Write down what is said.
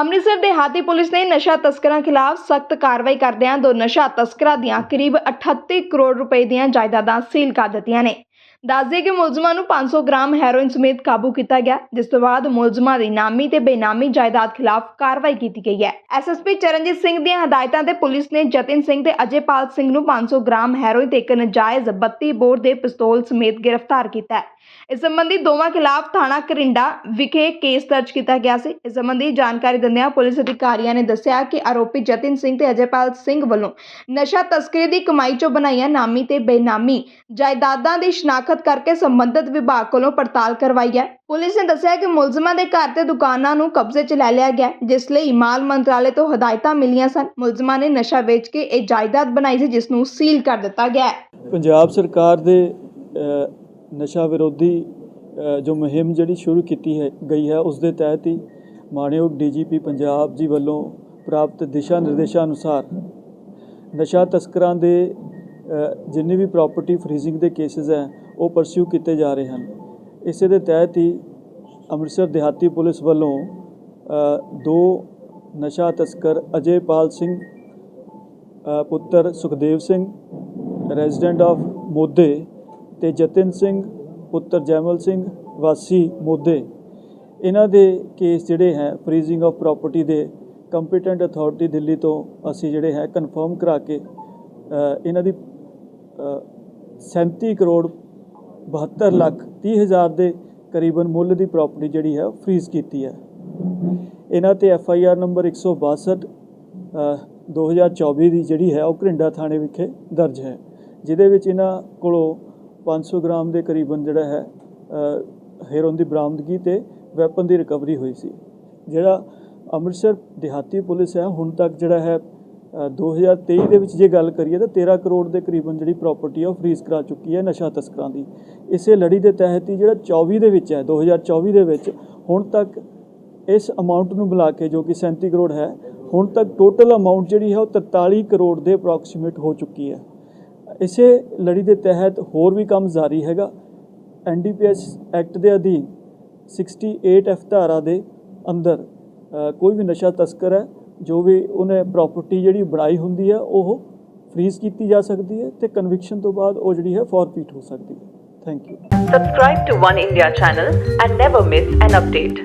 ਅੰਮ੍ਰਿਤਸਰ ਦੇ ਹਾਤੀ ਪੁਲਿਸ ਨੇ ਨਸ਼ਾ ਤਸਕਰਾਂ ਖਿਲਾਫ ਸਖਤ ਕਾਰਵਾਈ ਕਰਦਿਆਂ ਦੋ ਨਸ਼ਾ ਤਸਕਰਾਂ ਦੀਆਂ ਕਰੀਬ 38 ਕਰੋੜ ਰੁਪਏ ਦੀਆਂ ਜਾਇਦਾਦਾਂ ਸੀਲ ਕਰ ਦਿੱਤੀਆਂ ਨੇ। ਦੱਸਦੇ ਕਿ ਮੁਲਜ਼ਮਾਂ ਨੂੰ 500 ਗ੍ਰਾਮ ਹੈਰੋਇਨ ਸਮੇਤ ਕਾਬੂ ਕੀਤਾ ਗਿਆ, ਜਿਸ ਤੋਂ ਬਾਅਦ ਮੁਲਜ਼ਮਾਂ ਦੀ ਨਾਮੀ ਤੇ ਬੇਨਾਮੀ ਜਾਇਦਾਦ ਖਿਲਾਫ ਕਾਰਵਾਈ ਕੀਤੀ ਗਈ ਹੈ। ਐਸਐਸਪੀ ਚਰਨਜੀਤ ਸਿੰਘ ਦੀਆਂ ਹਦਾਇਤਾਂ ਤੇ ਪੁਲਿਸ ਨੇ ਜਤਿਨ ਸਿੰਘ ਤੇ ਅਜੇਪਾਲ ਸਿੰਘ ਨੂੰ 500 ਗ੍ਰਾਮ ਹੈਰੋਇਨ ਤੇ ਇੱਕ ਨਜਾਇਜ਼ 32 ਬੋਰ ਦੇ ਪਿਸਤੌਲ ਸਮੇਤ ਗ੍ਰਿਫਤਾਰ ਕੀਤਾ ਹੈ। ਇਸ ਸੰਬੰਧੀ ਦੋਵਾਂ ਖਿਲਾਫ ਥਾਣਾ ਕਰਿੰਡਾ ਵਿਖੇ ਕੇਸ ਦਰਜ ਕੀਤਾ ਗਿਆ ਸੀ। ਇਸ ਸੰਬੰਧੀ ਜਾਣਕਾਰੀ ਦਿੰਦਿਆਂ ਪੁਲਿਸ ਅਧਿਕਾਰੀਆਂ ਨੇ ਦੱਸਿਆ ਕਿ ਆਰੋਪੀ ਜਤਿਨ ਸਿੰਘ ਤੇ ਅਜੇਪਾਲ ਸਿੰਘ ਵੱਲੋਂ ਨਸ਼ਾ ਤਸਕਰੀ ਦੀ ਕਮਾਈ ਚੋਂ ਬਣਾਈਆਂ ਨਾਮੀ ਤੇ ਬੇਨਾਮੀ ਜਾਇਦਾਦਾਂ ਦੀ ਸ਼ਨਾਖਤ ਕਰਕੇ ਸੰਬੰਧਿਤ ਵਿਭਾਗ ਕੋਲੋਂ ਪੜਤਾਲ ਕਰਵਾਈ ਹੈ। ਪੁਲਿਸ ਨੇ ਦੱਸਿਆ ਕਿ ਮੁਲਜ਼ਮਾਂ ਦੇ ਘਰ ਤੇ ਦੁਕਾਨਾਂ ਨੂੰ ਕਬਜ਼ੇ 'ਚ ਲੈ ਲਿਆ ਗਿਆ ਜਿਸ ਲਈ ਮਾਲ ਮੰਤਰਾਲੇ ਤੋਂ ਹਦਾਇਤਾਂ ਮਿਲੀਆਂ ਸਨ। ਮੁਲਜ਼ਮਾਂ ਨੇ ਨਸ਼ਾ ਵੇਚ ਕੇ ਇਹ ਜਾਇਦਾਦ ਬਣਾਈ ਸੀ ਜਿਸ ਨੂੰ ਸੀਲ ਕਰ ਦਿੱਤਾ ਗਿਆ ਪੰਜਾਬ ਸਰਕਾਰ ਦੇ ਨਸ਼ਾ ਵਿਰੋਧੀ ਜੋ ਮੁਹਿੰਮ ਜਿਹੜੀ ਸ਼ੁਰੂ ਕੀਤੀ ਹੈ ਗਈ ਹੈ ਉਸ ਦੇ ਤਹਿਤ ਹੀ ਮਾਣਯੋਗ ਡੀਜੀਪੀ ਪੰਜਾਬ ਜੀ ਵੱਲੋਂ ਪ੍ਰਾਪਤ ਦਿਸ਼ਾ ਨਿਰਦੇਸ਼ਾਂ ਅਨੁਸਾਰ ਨਸ਼ਾ ਤਸਕਰਾਂ ਦੇ ਅ, ਜਿੰਨੇ ਵੀ ਪ੍ਰਾਪਰਟੀ ਫਰੀਜ਼ਿੰਗ ਦੇ ਕੇਸਿਸ ਹੈ ਉਹ ਪਰਸਿਊ ਕੀਤੇ ਜਾ ਰਹੇ ਹਨ। ਇਸੇ ਦੇ ਤਹਿਤ ਹੀ ਅੰਮ੍ਰਿਤਸਰ ਦਿਹਾਤੀ ਪੁਲਿਸ ਵੱਲੋਂ ਦੋ ਨਸ਼ਾ ਤਸਕਰ ਅਜੇਪਾਲ ਸਿੰਘ ਪੁੱਤਰ ਸੁਖਦੇਵ ਸਿੰਘ ਰੈਜ਼ੀਡੈਂਟ ਆਫ ਮੋਦੇ ਤੇ ਜਤਿਨ ਸਿੰਘ ਪੁੱਤਰ ਜੈਮਲ ਸਿੰਘ ਵਾਸੀ ਮੋਦੇ। ਇਹਨਾਂ ਦੇ ਕੇਸ ਜਿਹੜੇ ਹੈ ਫਰੀਜ਼ਿੰਗ ਆਫ ਪ੍ਰਾਪਰਟੀ ਦੇ ਕੰਪੀਟੈਂਟ ਅਥਾਰਟੀ ਦਿੱਲੀ ਤੋਂ ਅਸੀਂ ਜਿਹੜੇ ਹੈ ਕਨਫਰਮ ਕਰਾ ਕੇ ਇਹਨਾਂ ਦੀ ਅ, 37 ਕਰੋੜ 72 ਲੱਖ 30 ਹਜ਼ਾਰ ਦੇ ਕਰੀਬਨ ਮੁੱਲ ਦੀ ਪ੍ਰਾਪਰਟੀ ਜਿਹੜੀ ਹੈ ਫਰੀਜ਼ ਕੀਤੀ ਹੈ। ਇਹਨਾਂ ਤੇ ਐਫ ਆਈ ਆਰ ਨੰਬਰ 162 ਅ, 2024 ਦੀ ਜਿਹੜੀ ਹੈ ਉਹ ਘਰਿੰਡਾ ਥਾਣੇ ਵਿਖੇ ਦਰਜ ਹੈ। ਜਿਹਦੇ ਵਿੱਚ ਇਹਨਾਂ ਕੋਲੋਂ 500 ਗ੍ਰਾਮ ਦੇ ਕਰੀਬਨ ਜਿਹੜਾ ਹੈ ਅ, ਹੈਰੋਨ ਦੀ ਬਰਾਮਦਗੀ ਤੇ ਵੈਪਨ ਦੀ ਰਿਕਵਰੀ ਹੋਈ ਸੀ। ਜਿਹੜਾ ਅੰਮ੍ਰਿਤਸਰ ਦਿਹਾਤੀ ਪੁਲਿਸ ਹੈ ਹੁਣ ਤੱਕ ਜਿਹੜਾ ਹੈ 2023 ਦੇ ਵਿੱਚ ਜੇ ਗੱਲ ਕਰੀਏ ਤਾਂ 13 ਕਰੋੜ ਦੇ ਕਰੀਬਨ ਜਿਹੜੀ ਪ੍ਰਾਪਰਟੀ ਆ ਉਹ ਫਰੀਜ਼ ਕਰਾ ਚੁੱਕੀ ਹੈ ਨਸ਼ਾ ਤਸਕਰਾਂ ਦੀ। ਇਸੇ ਲੜੀ ਦੇ ਤਹਿਤ ਹੀ ਜਿਹੜਾ 24 ਦੇ ਵਿੱਚ ਹੈ 2024 ਦੇ ਵਿੱਚ, ਹੁਣ ਤੱਕ ਇਸ ਅਮਾਉਂਟ ਨੂੰ ਮਿਲਾ ਕੇ ਜੋ ਕਿ 37 ਕਰੋੜ ਹੈ, ਹੁਣ ਤੱਕ ਟੋਟਲ ਅਮਾਉਂਟ ਜਿਹੜੀ ਹੈ ਉਹ 43 ਕਰੋੜ ਦੇ ਅਪਰੋਕਸੀਮੇਟ ਹੋ ਚੁੱਕੀ ਹੈ। ਇਸੇ ਲੜੀ ਦੇ ਤਹਿਤ ਹੋਰ ਵੀ ਕੰਮ ਜਾਰੀ ਹੈਗਾ। ਐਨਡੀਪੀਐਸ ਐਕਟ ਦੇ ਅਧੀਨ 68 ਐਫ ਧਾਰਾ ਦੇ ਅੰਦਰ ਕੋਈ ਵੀ ਨਸ਼ਾ ਤਸਕਰ ਹੈ ਜੋ ਵੀ ਉਹਨੇ ਪ੍ਰਾਪਰਟੀ ਜਿਹੜੀ ਬਣਾਈ ਹੁੰਦੀ ਹੈ, ਉਹ ਫ੍ਰੀਜ਼ ਕੀਤੀ ਜਾ ਸਕਦੀ ਹੈ ਤੇ ਕਨਵਿਕਸ਼ਨ ਤੋਂ ਬਾਅਦ ਉਹ ਜਿਹੜੀ ਹੈ ਫੋਰਫੀਟ ਹੋ ਸਕਦੀ ਹੈ thank you Subscribe to One India channel and never miss an update.